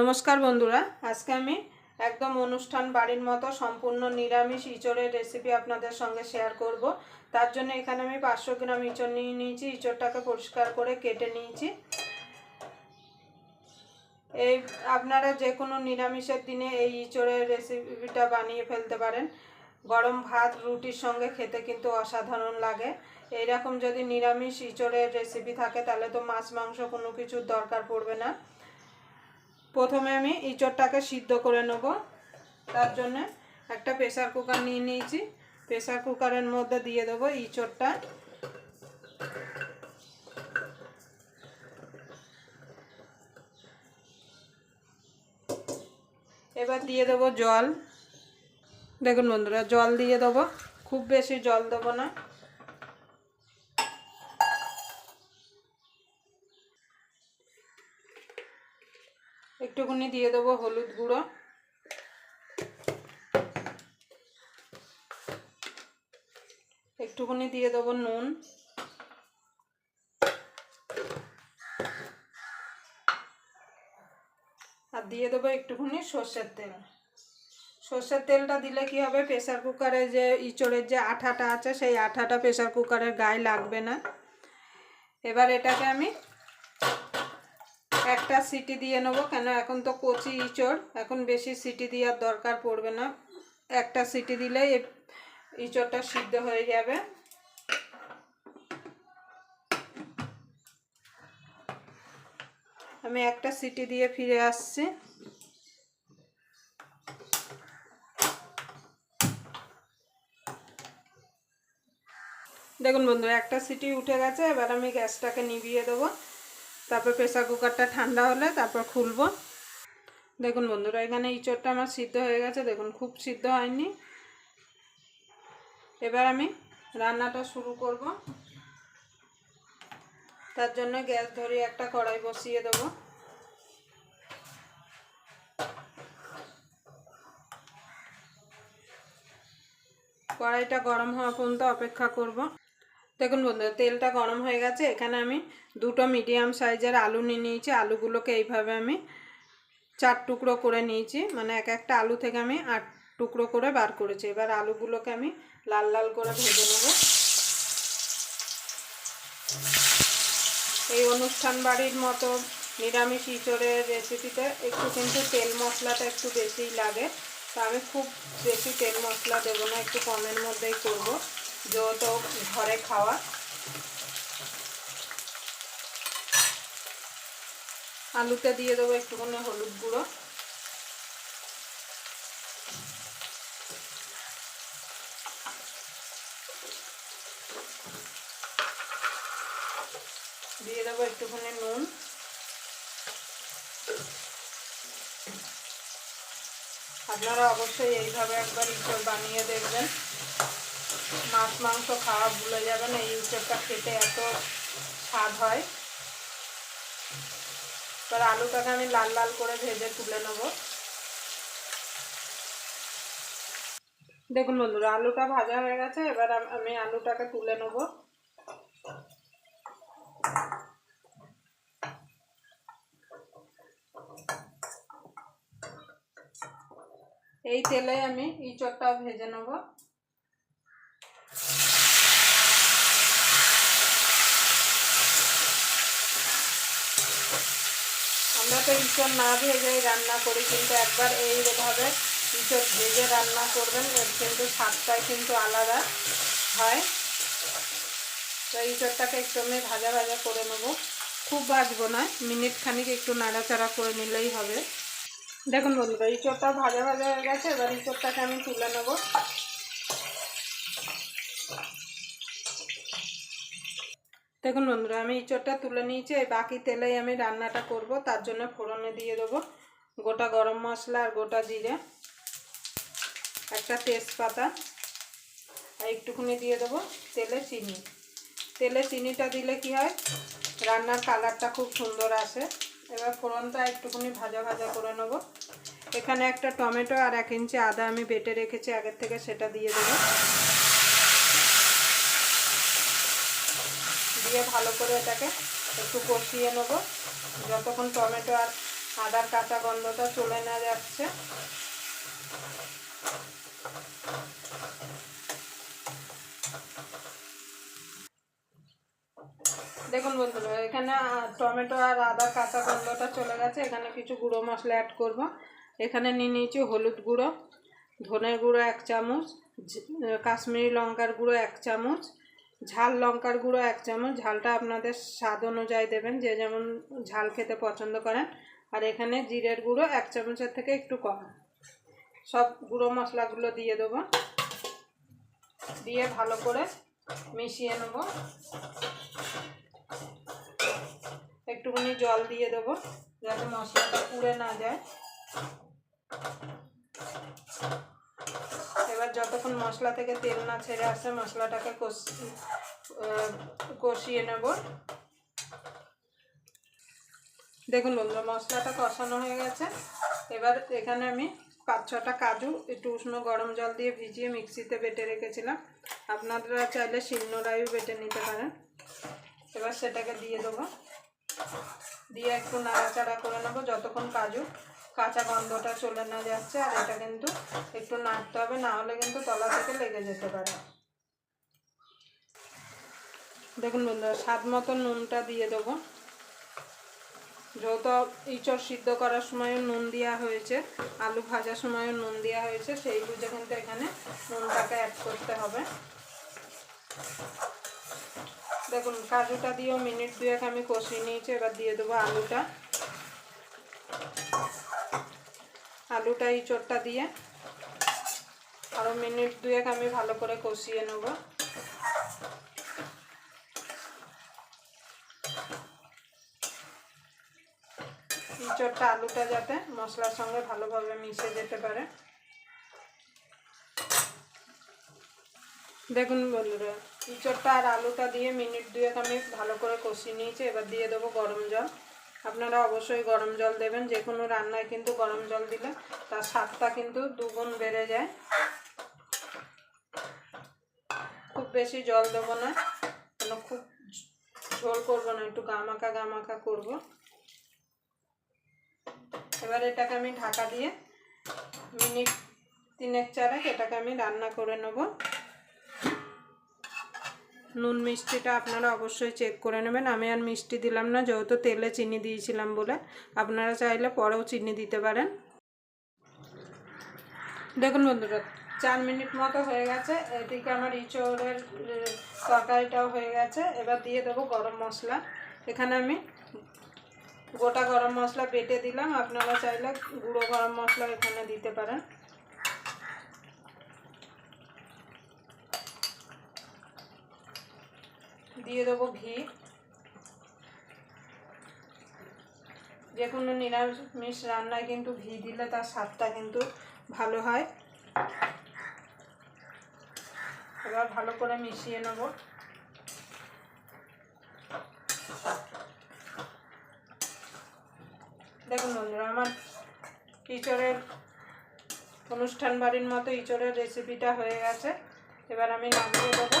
নমস্কার বন্ধুরা, আজকে আমি একদম অনুষ্ঠান বাড়ির মতো সম্পূর্ণ নিরামিষ ইঁচড়ের রেসিপি আপনাদের সঙ্গে শেয়ার করব। তার জন্য এখানে আমি পাঁচশো গ্রাম ইঁচড় নিয়ে নিয়েছি, ইঁচড়টাকে পরিষ্কার করে কেটে নিয়েছি। এই আপনারা যে কোনো নিরামিষের দিনে এই ইঁচড়ের রেসিপিটা বানিয়ে ফেলতে পারেন। গরম ভাত, রুটির সঙ্গে খেতে কিন্তু অসাধারণ লাগে। এইরকম যদি নিরামিষ ইঁচড়ের রেসিপি থাকে, তাহলে তো মাছ, মাংস কোনো কিছুর দরকার পড়বে না। প্রথমে আমি ইঁচড়টাকে সিদ্ধ করে নেব। তার জন্য একটা প্রেসার কুকার নিয়ে নিয়েছি। প্রেসার কুকারের মধ্যে দিয়ে দেবো ইঁচড়টা। এবার দিয়ে দেবো জল। দেখুন বন্ধুরা, জল দিয়ে দেবো। খুব বেশি জল দেবো না। একটুখানি দিয়ে দেবো হলুদ গুঁড়ো। একটুখানি দিয়ে দেবো নুন। আর দিয়ে দেবো একটুখানি সর্ষের তেল। সর্ষের তেলটা দিলে কি হবে? প্রেসার কুকারে যে ইঁচড়ের যে আঠাটা আছে, সেই আঠাটা প্রেসার কুকারের গায়ে লাগবে না। এবার এটাকে আমি একটা সিটি দিয়ে নেব, কেন এখন তো কচি ইঁচড়, এখন বেশি সিটি দেওয়ার দরকার পড়বে না। একটা সিটি দিলেই ইঁচড়টা সিদ্ধ হয়ে যাবে। আমি একটা সিটি দিয়ে ফিরে আসছি। দেখুন বন্ধু একটা সিটি উঠে গেছে, এবার আমি গ্যাসটাকে নিভিয়ে দেবো। তারপর প্রেসার কুকারটা ঠান্ডা হলে তারপর খুলবো। দেখুন বন্ধুরা, এখানে ইঁচড়টা আমার সিদ্ধ হয়ে গেছে। দেখুন, খুব সিদ্ধ হয়নি। এবার আমি রান্নাটা শুরু করব। তার জন্য গ্যাস ধরিয়ে একটা কড়াই বসিয়ে দেবো। কড়াইটা গরম হওয়া পর্যন্ত অপেক্ষা করব। দেখুন বন্ধু তেলটা গরম হয়ে গেছে। এখানে আমি দুটো মিডিয়াম সাইজের আলু নিয়ে নিয়েছি। আলুগুলোকে এইভাবে আমি চার টুকরো করে নিয়েছি। মানে এক একটা আলু থেকে আমি আট টুকরো করে বার করেছি। এবার আলুগুলোকে আমি লাল লাল করে ভেজে নেব। এই অনুষ্ঠান বাড়ির মতো নিরামিষ ইঁচড়ের রেসিপিতে একটু কিন্তু তেল মশলাটা একটু বেশিই লাগে। তো আমি খুব বেশি তেল মশলা দেবো না, একটু কমের মধ্যেই করব। যেহেতু ঘরে খাওয়া। আলুতে দিয়ে দেবো একটুখানি হলুদ গুঁড়ো। দিয়ে দেবো একটুখানি নুন। আপনারা অবশ্যই এইভাবে একবার ইঁচড় বানিয়ে দেখবেন। মাছ, মাংস খাওয়া ভুলে যাবেন এই ইঁচড়টা খেতে এত স্বাদ হয়। এবার আলুটাকে আমি লাল লাল করে ভেজে তুলে নেব। দেখুন বন্ধুরা, আলুটা ভাজা হয়ে গেছে, এবার আমি আলুটাকে তুলে নেব। এই তেলে আমি ইঁচড়টাও ভেজে নেব। আমরা তো ইঁচড় না ভেজেই রান্না করি, কিন্তু একবার এইভাবে ইঁচড় ভেজে রান্না করবেন, এর কিন্তু স্বাদটাই কিন্তু আলাদা হয়। তো ঈশ্বরটাকে একটু আমি ভাজা ভাজা করে নেব। খুব ভাজবো না, মিনিট খানিক একটু নাড়াচাড়া করে নিলেই হবে। দেখুন বন্ধুরা ইঁচড়টা ভাজা ভাজা হয়ে গেছে, এবার ইঁচড়টাকে আমি তুলে নেব। দেখুন বন্ধুরা, আমি ইঁচড়টা তুলে নিয়েছি, এই বাকি তেলেই আমি রান্নাটা করব, তার জন্য ফোড়নে দিয়ে দেবো গোটা গরম মশলা আর গোটা জিরে, একটা তেজপাতা, আর একটুখানি দিয়ে দেবো তেলে চিনি। তেলে চিনিটা দিলে কি হয়, রান্নার কালারটা খুব সুন্দর আসে। এবার ফোড়নটা একটুখানি ভাজা ভাজা করে নেব। এখানে একটা টমেটো আর এক ইঞ্চি আদা আমি বেটে রেখেছি, আগের থেকে সেটা দিয়ে দেবো। দিয়ে ভালো করে এটাকে একটু কষিয়ে নেব। যতক্ষণ টমেটো আর আদার কাঁচা গন্ধটা চলে না যাচ্ছে। দেখুন বন্ধুরা, এখানে টমেটো আর আদা কাঁচা গন্ধটা চলে গেছে। এখানে কিছু গুঁড়ো মশলা অ্যাড করব। এখানে নিয়ে নিয়েছি হলুদ গুঁড়ো ধনের গুঁড়ো এক চামচ কাশ্মীরি লঙ্কার গুঁড়ো এক চামচ ঝাল লঙ্কার গুঁড়ো এক চামচ, ঝালটা আপনাদের স্বাদ অনুযায়ী দেবেন, যে যেমন ঝাল খেতে পছন্দ করেন। আর এখানে জিরের গুঁড়ো এক চামচের থেকে একটু কম। সব গুঁড়ো মশলাগুলো দিয়ে দেবো। দিয়ে ভালো করে মিশিয়ে নেব। একটুখানি জল দিয়ে দেবো, যাতে মশলাটা পুড়ে না যায়। এবার যতক্ষণ মশলা থেকে তেল না ছেড়ে আসে, মশলাটাকে কষ- কষিয়ে নেব। দেখুন বন্ধুরা, মশলাটা কষানো হয়ে গেছে। এবার এখানে আমি পাঁচ ছটা কাজু, একটু উষ্ণ গরম জল দিয়ে ভিজিয়ে মিক্সিতে বেটে রেখেছিলাম। আপনারা চাইলে শিলনোড়াইও বেটে নিতে পারেন। এবার সেটাকে দিয়ে দেবো। দিয়ে একটু নাড়াচাড়া করে নেব, যতক্ষণ কাজু কাঁচা গন্ধটা চলে না যাচ্ছে, আর এটা কিন্তু একটু নাড়তে হবে, না হলে কিন্তু তলা থেকে লেগে যেতে পারে। দেখুন বন্ধুরা, স্বাদ মতো নুনটা দিয়ে দেবো। যেহেতু ইঁচড় সিদ্ধ করার সময়ও নুন দেওয়া হয়েছে, আলু ভাজার সময়ও নুন দেওয়া হয়েছে, সেই বুঝে কিন্তু এখানে নুনটাকে অ্যাড করতে হবে। দেখুন, কাজুটা দিয়েও মিনিট দুয়েক আমি কষিয়ে নিয়েছি, এবার দিয়ে দেবো আলুটা। আলুটা, এই ইঁচড়টা দিয়ে আরও মিনিট দুয়েক আমি ভালো করে কষিয়ে নেব। ইঁচড়টা আলুটা যাতে মশলার সঙ্গে ভালোভাবে মিশে যেতে পারে। দেখুন বন্ধুরা ইঁচড়টা আর আলুটা দিয়ে মিনিট দুয়েক আমি ভালো করে কষিয়ে নিয়েছি, এবার দিয়ে দেবো গরম জল। আপনারা অবশ্যই গরম জল দেবেন, যে কোনো রান্নায় কিন্তু গরম জল দিলে তার স্বাদটা কিন্তু দুগুণ বেড়ে যায়। খুব বেশি জল দেবো না, কেন খুব ঝোল করব না, একটু গামাকা গামাকা করব। এবার এটাকে আমি ঢাকা দিয়ে মিনিট তিনেক চারেক এটাকে আমি রান্না করে নেব। নুন মিষ্টিটা আপনারা অবশ্যই চেক করে নেবেন। আমি আর মিষ্টি দিলাম না, যেহেতু তেলে চিনি দিয়েছিলাম বলে। আপনারা চাইলে পরেও চিনি দিতে পারেন। দেখুন বন্ধুরা, চার মিনিট মতো হয়ে গেছে। এদিকে আমার ইঁচড়ের তরকারিটাও হয়ে গেছে। এবার দিয়ে দেবো গরম মশলা। এখানে আমি গোটা গরম মশলা বেটে দিলাম। আপনারা চাইলে গুঁড়ো গরম মশলা এখানে দিতে পারেন। দিয়ে দেবো ঘি। যে কোনো নিরামিষ রান্নায় কিন্তু ঘি দিলে তার স্বাদটা কিন্তু ভালো হয়। এবার ভালো করে মিশিয়ে নেব। দেখুন বন্ধুরা, আমার ইঁচড়ের অনুষ্ঠান বাড়ির মতো ইঁচড়ের রেসিপিটা হয়ে গেছে। এবার আমি নামিয়ে দেবো।